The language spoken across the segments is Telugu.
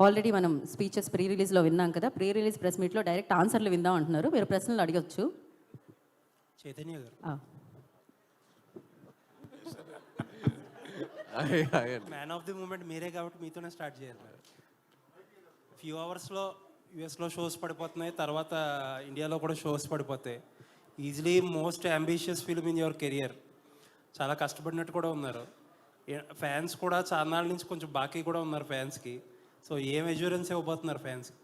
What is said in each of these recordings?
ఆల్రెడీ మనం స్పీచెస్ ప్రీ రిలీజ్లో విన్నాం కదా. ప్రీ రిలీజ్ ప్రెస్ మీట్లో డైరెక్ట్ ఆన్సర్లు విందాం అంటున్నారు. మీరు ప్రశ్నలు అడగొచ్చు. చైతన్య గారు. ఆ, మ్యాన్ ఆఫ్ ది మూమెంట్ మీరే కాబట్టి మీతోనే స్టార్ట్ చేయాలి ఫ్యూ అవర్స్లో యూఎస్లో షోస్ పడిపోతున్నాయి. తర్వాత ఇండియాలో కూడా షోస్ పడిపోతాయి. Easily most ambitious film in your career చాలా కష్టపడినట్టు కూడా ఉన్నారు. ఫ్యాన్స్ కూడా చాలా నాళ్ళ నుంచి కొంచెం బాకీ కూడా ఉన్నారు ఫ్యాన్స్కి సో ఏం ఎజ్యూరెన్స్ ఇవ్వబోతున్నారు ఫ్యాన్స్కి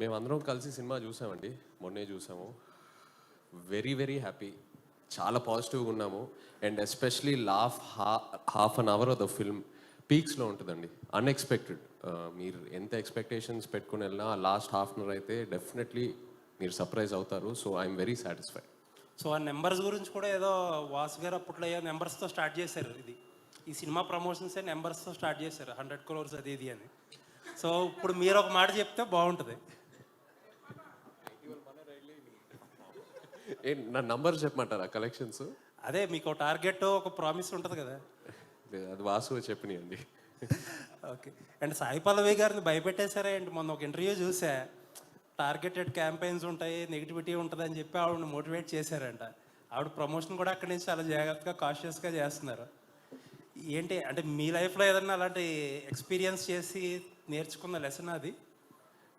మేమందరం కలిసి సినిమా చూసామండి. మొన్నే చూసాము. వెరీ వెరీ హ్యాపీ చాలా పాజిటివ్గా ఉన్నాము. And especially laugh half an hour of the film పీక్స్లో ఉంటుందండి. అన్ఎక్స్పెక్టెడ్ మీరు ఎంత ఎక్స్పెక్టేషన్స్ పెట్టుకుని వెళ్ళినా లాస్ట్ హాఫ్ అన్ అవర్ అయితే డెఫినెట్లీ మీరు సర్ప్రైజ్ అవుతారు. So I'm very satisfied so ఆ నెంబర్స్ గురించి కూడా ఏదో వాసు గారు అప్పట్లో నెంబర్స్తో స్టార్ట్ చేశారు ఇది. ఈ సినిమా ప్రమోషన్సే నెంబర్స్తో స్టార్ట్ చేశారు. హండ్రెడ్ క్రోర్స్ అది ఇది అని. సో ఇప్పుడు మీరు ఒక మాట చెప్తే బాగుంటుంది. ఏ నా నంబర్ చెప్పమంటారా కలెక్షన్స్ అదే మీకు టార్గెట్ ఒక ప్రామిస్ ఉంటుంది కదా. అది వాసు చెప్పినాయండి. ఓకే అండ్ సాయి పల్లవి గారిని భయపెట్టేశారా అండి మొన్న ఒక ఇంటర్వ్యూ చూసా. టార్గెటెడ్ క్యాంపెయిన్స్ ఉంటాయి నెగిటివిటీ ఉంటుంది అని చెప్పి ఆవిడని మోటివేట్ చేశారంట. ఆవిడ ప్రమోషన్ కూడా అక్కడి నుంచి చాలా జాగ్రత్తగా కాషియస్గా చేస్తున్నారు. ఏంటి? అంటే మీ లైఫ్లో ఏదన్నా అలాంటి ఎక్స్పీరియన్స్ చేసి నేర్చుకున్న లెసన్ అది?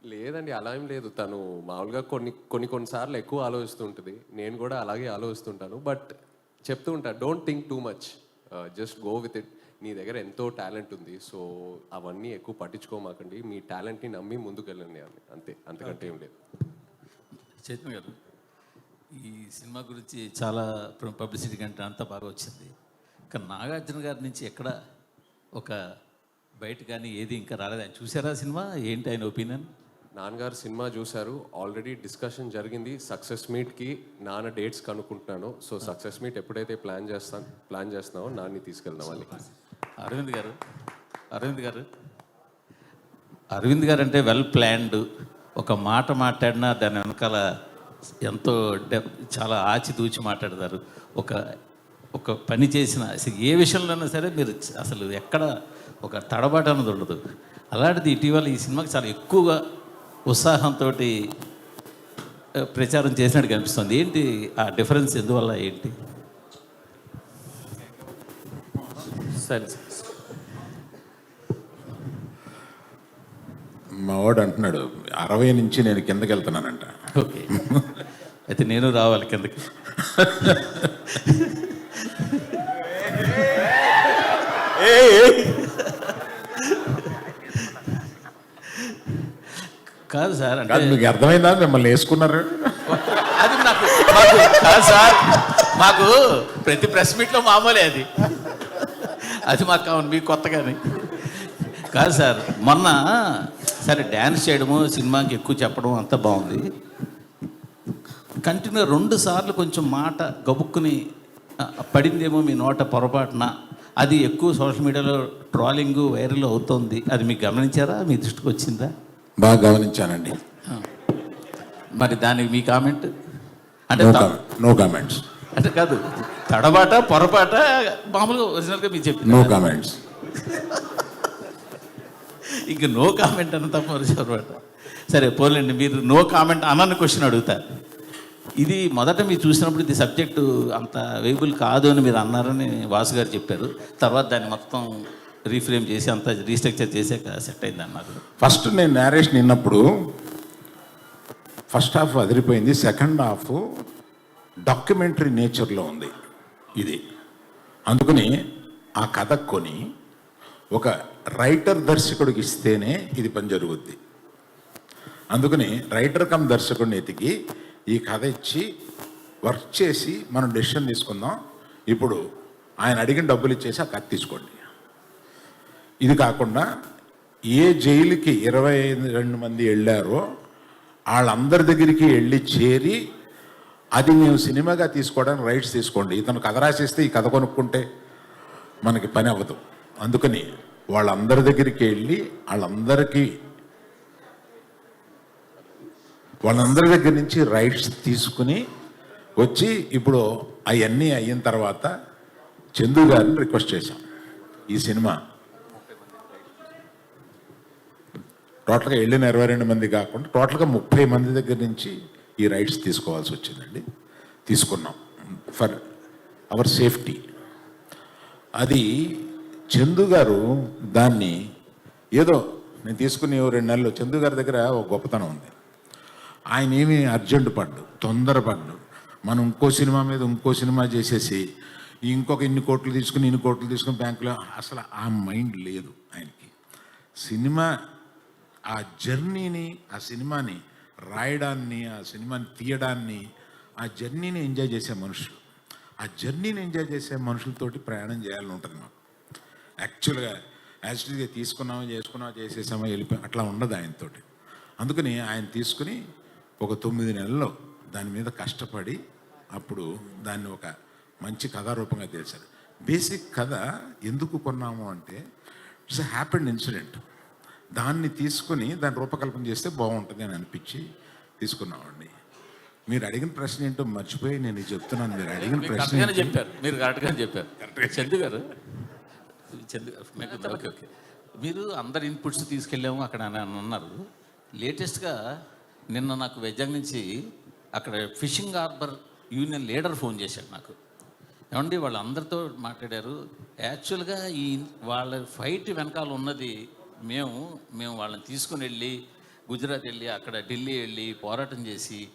లేదండి అలా ఏం లేదు. తను మామూలుగా కొన్ని కొన్ని కొన్నిసార్లు ఎక్కువ ఆలోచిస్తుంటుంది నేను కూడా అలాగే ఆలోచిస్తుంటాను. బట్ చెప్తూ ఉంటా don't think too much just go with it నీ దగ్గర ఎంతో టాలెంట్ ఉంది. సో అవన్నీ ఎక్కువ పట్టించుకోమాకండి. మీ టాలెంట్ని నమ్మి ముందుకు వెళ్ళండి అని. అంతే. అంతకంటే ఏం లేదు. చైతన్య గారు ఈ సినిమా గురించి చాలా పబ్లిసిటీ కంటే అంతా బాగా వచ్చింది. కానీ నాగార్జున గారి నుంచి ఎక్కడ ఒక బయట కానీ ఏది ఇంకా రాలేదు. ఆయన చూసారా సినిమా? ఏంటి ఆయన ఒపీనియన్? నాన్నగారు సినిమా చూశారు. ఆల్రెడీ డిస్కషన్ జరిగింది. సక్సెస్ మీట్కి నాన్న డేట్స్ కనుక్కుంటున్నాను. సో సక్సెస్ మీట్ ఎప్పుడైతే ప్లాన్ చేస్తాను ప్లాన్ చేస్తున్నామో నాన్ని తీసుకెళ్దాం వాళ్ళకి అరవింద్ గారు అరవింద్ గారు. అరవింద్ గారు అంటే వెల్ ప్లాన్డ్ ఒక మాట మాట్లాడినా దాని వెనకాల ఎంతో డెప్ చాలా ఆచితూచి మాట్లాడతారు. ఒక ఒక పని చేసిన అసలు ఏ విషయంలోనైనా సరే మీరు అసలు ఎక్కడ ఒక తడబాటు అన్నది ఉండదు. అలాంటిది ఇటీవల ఈ సినిమాకి చాలా ఎక్కువగా ఉత్సాహంతో ప్రచారం చేసినట్టు కనిపిస్తుంది ఏంటి ఆ డిఫరెన్స్ ఎందువల్ల ఏంటి? సరే. మా వాడు అంటున్నాడు అరవై నుంచి నేను కిందకి వెళ్తున్నానంట. ఓకే. అయితే నేను రావాలి కిందకి. కాదు సార్ అంటే మీకు అర్థమైందా? మిమ్మల్ని వేసుకున్నారు. అది నాకు మాకు కాదు సార్ మాకు ప్రతి ప్రెస్ మీట్లో మామూలే అది. అది మాకు కావాలి మీకు కొత్తగాని కాదు సార్ మొన్న సరే డ్యాన్స్ చేయడము సినిమాకి ఎక్కువ చెప్పడం అంతా బాగుంది. కంటిన్యూ రెండు సార్లు కొంచెం మాట గబుక్కుని పడిందేమో మీ నోట పొరపాటున. అది ఎక్కువ సోషల్ మీడియాలో ట్రాలింగ్ వైరల్ అవుతోంది. అది మీకు గమనించారా? మీ దృష్టికి వచ్చిందా? బాగా గమనించానండి. మరి దానికి మీ కామెంట్? అంటే నో కామెంట్స్ అంటే కాదు తడబాట పొరపాట మామూలుగా ఒరిజినల్గా మీరు చెప్పిన నో కామెంట్స్ ఇంక నో కామెంట్ అన్న తప్ప పొరపాట సరే పోలేండి మీరు నో కామెంట్ అనన్న క్వశ్చన్ అడుగుతా. ఇది మొదట మీరు చూసినప్పుడు ఇది సబ్జెక్టు అంత వేబుల్ కాదు అని మీరు అన్నారని వాసు గారు చెప్పారు. తర్వాత దాన్ని మొత్తం రీఫ్రేమ్ చేసి అంతా రీస్ట్రక్చర్ చేసాక సెట్ అయింది అన్నారు ఫస్ట్ నేను నేరేషన్ విన్నప్పుడు ఫస్ట్ హాఫ్ అదిరిపోయింది సెకండ్ హాఫ్ డాక్యుమెంటరీ నేచర్లో ఉంది ఇది. అందుకని ఆ కథ కొని ఒక రైటర్ దర్శకుడికి ఇస్తేనే ఇది పని జరుగుద్ది. అందుకని రైటర్ కమ్ దర్శకుడిని ఎతికి ఈ కథ ఇచ్చి వర్క్ చేసి మనం డెసిషన్ తీసుకుందాం. ఇప్పుడు ఆయన అడిగిన డబ్బులు ఇచ్చేసి ఆ కథ తీసుకోండి. ఇది కాకుండా ఏ జైలుకి ఇరవై రెండు మంది వెళ్ళారో వాళ్ళందరి దగ్గరికి వెళ్ళి చేరి అది మేము సినిమాగా తీసుకోవడానికి రైట్స్ తీసుకోండి. ఇతను కథ రాసేస్తే ఈ కథ కొనుక్కుంటే మనకి పని అవ్వదు. అందుకని వాళ్ళందరి దగ్గరికి వెళ్ళి వాళ్ళందరికీ వాళ్ళందరి దగ్గర నుంచి రైట్స్ తీసుకుని వచ్చి ఇప్పుడు అవన్నీ అయిన తర్వాత చందు గారిని రిక్వెస్ట్ చేశాం. ఈ సినిమా టోటల్గా వెళ్ళిన ఇరవై రెండు మంది కాకుండా టోటల్గా ముప్పై మంది దగ్గర నుంచి ఈ రైట్స్ తీసుకోవాల్సి వచ్చిందండి. తీసుకున్నాం. For our safety. అది చందు గారు దాన్ని ఏదో నేను తీసుకుని ఓ రెండు నెలలు చందు గారి దగ్గర ఒక గొప్పతనం ఉంది. ఆయన ఏమి అర్జెంట్ పడ్డు తొందరపడ్డు మనం ఇంకో సినిమా మీద ఇంకో సినిమా చేసేసి ఇంకొక ఇన్ని కోట్లు తీసుకుని ఇన్ని కోట్లు తీసుకుని బ్యాంకులో అసలు ఆ మైండ్ లేదు ఆయనకి. సినిమా ఆ జర్నీని ఆ సినిమాని రాయడాన్ని ఆ సినిమాని తీయడాన్ని ఆ జర్నీని ఎంజాయ్ చేసే మనుషులు. ఆ జర్నీని ఎంజాయ్ చేసే మనుషులతోటి ప్రయాణం చేయాలని ఉంటుంది మాకు. యాక్చువల్గా యాక్చువల్గా తీసుకున్నామా చేసుకున్నామా చేసేసామా వెళ్ళిపోయి అట్లా ఉండదు ఆయనతోటి. అందుకని ఆయన తీసుకుని ఒక తొమ్మిది నెలల్లో దాని మీద కష్టపడి అప్పుడు దాన్ని ఒక మంచి కథారూపంగా తెలిసారు బేసిక్ కథ ఎందుకు కొన్నాము అంటే ఇట్స్ హ్యాపెండ్ ఇన్సిడెంట్. దాన్ని తీసుకుని దాని రూపకల్పన చేస్తే బాగుంటుంది అని అనిపించి తీసుకున్నామండి. మీరు అడిగిన ప్రశ్న ఏంటో మర్చిపోయి నేను చెప్తున్నాను. మీరు అడిగిన మీరు ప్రశ్న? చెప్పారు. మీరు కరెక్ట్గానే చెప్పారు. చందు గారు? చందు గారు మీకు ఓకే ఓకే. మీరు అందరి ఇన్పుట్స్ తీసుకెళ్ళాము అక్కడ అని అన్నారు లేటెస్ట్గా నిన్న నాకు వెజ్జాగ్ నుంచి అక్కడ fishing harbour union leader phone చేశాడు నాకు. ఏమండి వాళ్ళందరితో మాట్లాడారు. యాక్చువల్గా ఈ వాళ్ళ ఫైట్ వెనకాల ఉన్నది మేము మేము వాళ్ళని తీసుకుని వెళ్ళి గుజరాత్ వెళ్ళి అక్కడ ఢిల్లీ వెళ్ళి పోరాటం చేసి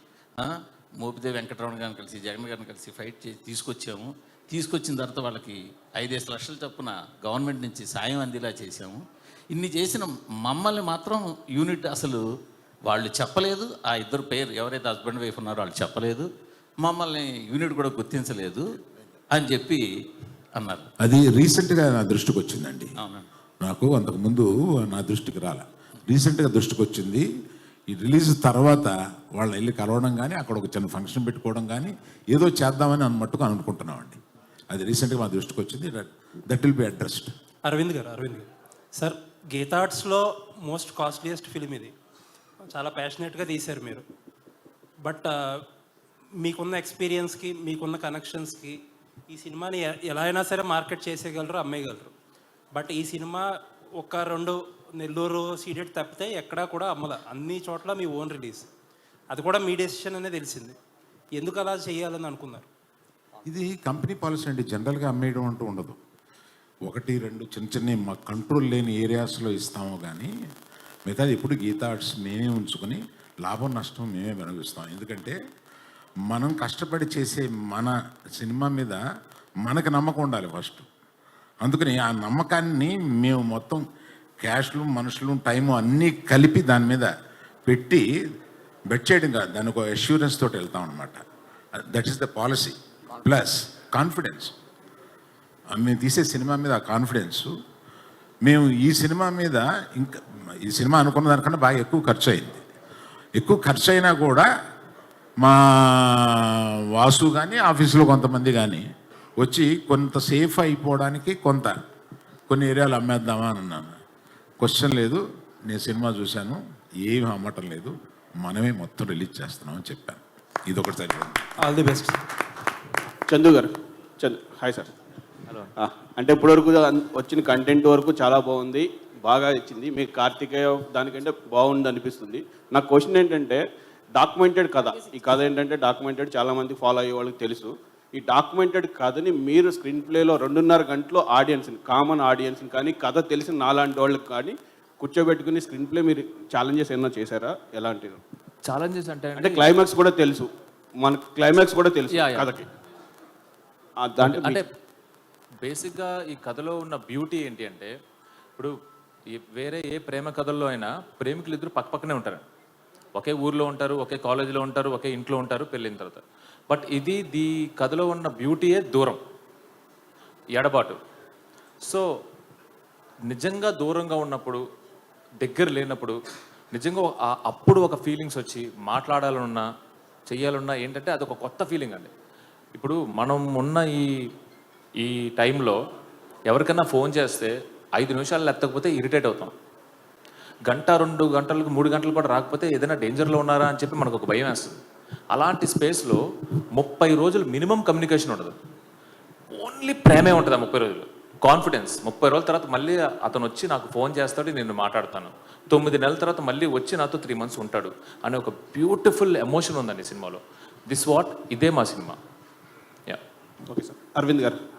మోపిదేవి వెంకటరమణ గారిని కలిసి జగన్ గారిని కలిసి ఫైట్ చేసి తీసుకొచ్చాము. తీసుకొచ్చిన తర్వాత వాళ్ళకి ఐదేసి లక్షల చొప్పున గవర్నమెంట్ నుంచి సాయం అందేలా చేశాము. ఇన్ని చేసిన మమ్మల్ని మాత్రం యూనిట్ అసలు వాళ్ళు చెప్పలేదు. ఆ ఇద్దరు పేరు ఎవరైతే హస్బెండ్ వైఫ్ ఉన్నారో వాళ్ళు చెప్పలేదు. మమ్మల్ని యూనిట్ కూడా గుర్తించలేదు అని చెప్పి అన్నారు. అది రీసెంట్గా నా దృష్టికి వచ్చిందండి అవునండి. నాకు అంతకుముందు నా దృష్టికి రాల. రీసెంట్గా దృష్టికి వచ్చింది ఈ రిలీజ్ తర్వాత వాళ్ళు వెళ్ళి కలవడం కానీ అక్కడ ఒక చిన్న ఫంక్షన్ పెట్టుకోవడం కానీ ఏదో చేద్దామని అన్నట్టుగా అనుకుంటున్నామండి. అది రీసెంట్గా మా దృష్టికి వచ్చింది that will be addressed Aravind garu Aravind garu. Sir గీతార్ట్స్లో most costliest film ఇది. చాలా ప్యాషనెట్గా తీశారు మీరు. బట్ uh, మీకున్న ఎక్స్పీరియన్స్కి మీకున్న కనెక్షన్స్కి ఈ సినిమాని ఎలా అయినా సరే మార్కెట్ చేసేయగలరు అమ్మేయగలరు. బట్ ఈ సినిమా ఒక రెండు నెల్లూరు సీడెడ్ తప్పితే ఎక్కడా కూడా అమ్మల. అన్ని చోట్ల మీ ఓన్ రిలీజ్. అది కూడా మీ డెసిషన్ అనే తెలిసింది. ఎందుకు అలా చేయాలని అనుకున్నారు? ఇది కంపెనీ పాలసీ అండి. జనరల్గా అమ్మేయడం అంటూ ఉండదు. ఒకటి రెండు చిన్న చిన్న మా కంట్రోల్ లేని ఏరియాస్లో ఇస్తాము కానీ మిగతాది ఎప్పుడు గీతా ఆర్ట్స్ మేమే ఉంచుకొని లాభం నష్టం మేమే వినిపిస్తాం ఎందుకంటే మనం కష్టపడి చేసే మన సినిమా మీద మనకు నమ్మకం ఉండాలి ఫస్ట్. అందుకని ఆ నమ్మకాన్ని మేము మొత్తం క్యాష్లు మనుషులు టైము అన్నీ కలిపి దాని మీద పెట్టి బెట్ చేయడం కాదు దాని ఒక అష్యూరెన్స్ తోటి వెళ్తాం అనమాట that is the policy plus confidence మేము తీసే సినిమా మీద ఆ కాన్ఫిడెన్స్ మేము ఈ సినిమా మీద ఇంకా ఈ సినిమా అనుకున్న దానికన్నా బాగా ఎక్కువ ఖర్చు అయింది. ఎక్కువ ఖర్చు అయినా కూడా మా వాసు కానీ ఆఫీసులో కొంతమంది కానీ వచ్చి కొంత సేఫ్ అయిపోవడానికి కొంత. కొన్ని ఏరియాలు అమ్మేద్దామా అని అన్నాను. క్వశ్చన్ లేదు. నేను సినిమా చూశాను. ఏమి అమ్మటం లేదు. మనమే మొత్తం రిలీజ్ చేస్తున్నామని చెప్పాను. ఇది ఒకటి సరిపోయింది ఆల్ ది బెస్ట్ చందు గారు. చందు. హాయ్ సార్ హలో అంటే ఇప్పటివరకు అన్- వచ్చిన కంటెంట్ వరకు చాలా బాగుంది. బాగా ఇచ్చింది. మీకు కార్తికేయ దానికంటే బాగుంది అనిపిస్తుంది. నా క్వశ్చన్ ఏంటంటే డాక్యుమెంటెడ్ కథ. ఈ కథ ఏంటంటే డాక్యుమెంటెడ్ చాలా మంది ఫాలో అయ్యే వాళ్ళకి తెలుసు. ఈ డాక్యుమెంటెడ్ కథని మీరు స్క్రీన్ ప్లేలో రెండున్నర గంటలో ఆడియన్స్ని కామన్ ఆడియన్స్ని కానీ కథ తెలిసిన నాలాంటి వాళ్ళకి కానీ కూర్చోబెట్టుకుని స్క్రీన్ ప్లే మీరు ఛాలెంజెస్ ఏమైనా చేశారా? ఎలాంటివి? ఛాలెంజెస్ అంటే అంటే క్లైమాక్స్ కూడా తెలుసు. మన క్లైమాక్స్ కూడా తెలుసు. కథకి. అంటే బేసిక్గా ఈ కథలో ఉన్న బ్యూటీ ఏంటి అంటే ఇప్పుడు వేరే ఏ ప్రేమ కథల్లో అయినా ప్రేమికులు ఇద్దరు పక్క పక్కనే ఉంటారు ఒకే ఊర్లో ఉంటారు ఒకే కాలేజీలో ఉంటారు ఒకే ఇంట్లో ఉంటారు పెళ్ళిన తర్వాత. బట్ ఇది ది కథలో ఉన్న బ్యూటీయే దూరం ఎడబాటు. సో నిజంగా దూరంగా ఉన్నప్పుడు దగ్గర లేనప్పుడు నిజంగా అప్పుడు ఒక ఫీలింగ్స్ వచ్చి మాట్లాడాలనున్నా చెయ్యాలన్నా ఏంటంటే అదొక కొత్త ఫీలింగ్ అండి. ఇప్పుడు మనం ఉన్న ఈ ఈ టైంలో ఎవరికైనా ఫోన్ చేస్తే ఐదు నిమిషాలు ఎత్తకపోతే ఇరిటేట్ అవుతాం. గంట రెండు గంటలకు మూడు గంటలు కూడా రాకపోతే ఏదైనా డేంజర్లో ఉన్నారా అని చెప్పి మనకు ఒక భయం వేస్తుంది. అలాంటి స్పేస్లో ముప్పై రోజులు మినిమం కమ్యూనికేషన్ ఉండదు. ఓన్లీ ప్రేమే ఉంటుంది ఆ ముప్పై రోజులు. కాన్ఫిడెన్స్ ముప్పై రోజుల తర్వాత మళ్ళీ అతను వచ్చి నాకు ఫోన్ చేస్తాడు నేను మాట్లాడతాను. తొమ్మిది నెలల తర్వాత మళ్ళీ వచ్చి నాతో త్రీ మంత్స్ ఉంటాడు అనే ఒక బ్యూటిఫుల్ ఎమోషన్ ఉందండి సినిమాలో. దిస్ వాట్ ఇదే మా cinema. Yeah okay sir Aravind garu.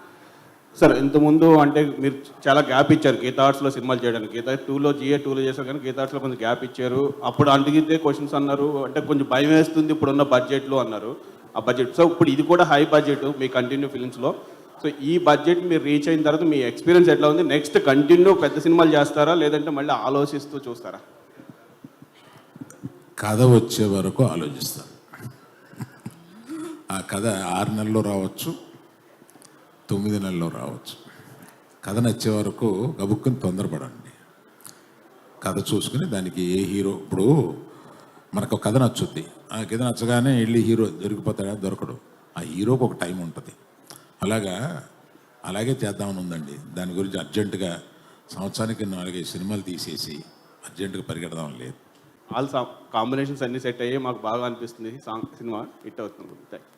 Sir ఇంతకుముందు అంటే మీరు చాలా గ్యాప్ ఇచ్చారు గీత ఆర్ట్స్లో సినిమాలు చేయడానికి. గీత టూలో జిఏ టూలో చేశారు కానీ గీత ఆర్ట్స్లో కొంచెం గ్యాప్ ఇచ్చారు. అప్పుడు అడిగితే క్వశ్చన్స్ అన్నారు. అంటే కొంచెం భయం వేస్తుంది ఇప్పుడున్న బడ్జెట్లో అన్నారు. ఆ బడ్జెట్ సో ఇప్పుడు ఇది కూడా హై బడ్జెట్ మీ కంటిన్యూ ఫిలిమ్స్లో సో ఈ బడ్జెట్ మీరు రీచ్ అయిన తర్వాత మీ ఎక్స్పీరియన్స్ ఎట్లా ఉంది? నెక్స్ట్ కంటిన్యూ పెద్ద సినిమాలు చేస్తారా? లేదంటే మళ్ళీ ఆలోచిస్తూ చూస్తారా? కథ వచ్చే వరకు ఆలోచిస్తాను. ఆ కథ ఆరు నెలల్లో రావచ్చు. తొమ్మిది నెలలో రావచ్చు. కథ నచ్చే వరకు గబుక్కుని తొందరపడండి. కథ చూసుకుని దానికి ఏ హీరో ఇప్పుడు మనకు ఒక కథ నచ్చుద్ది. ఆ కథ నచ్చగానే వెళ్ళి హీరో దొరికిపోతాడా? దొరకడు. ఆ హీరోకి ఒక టైం ఉంటుంది. అలాగా అలాగే చేద్దామని ఉందండి. దాని గురించి అర్జెంటుగా సంవత్సరానికి నాలుగైదు సినిమాలు తీసేసి అర్జెంటుగా పరిగెడదాం లేదు. ఆల్ కాంబినేషన్స్ అన్ని సెట్ అయ్యి మాకు బాగా అనిపిస్తుంది. సాంగ్ సినిమా హిట్ అవుతుంది. థ్యాంక్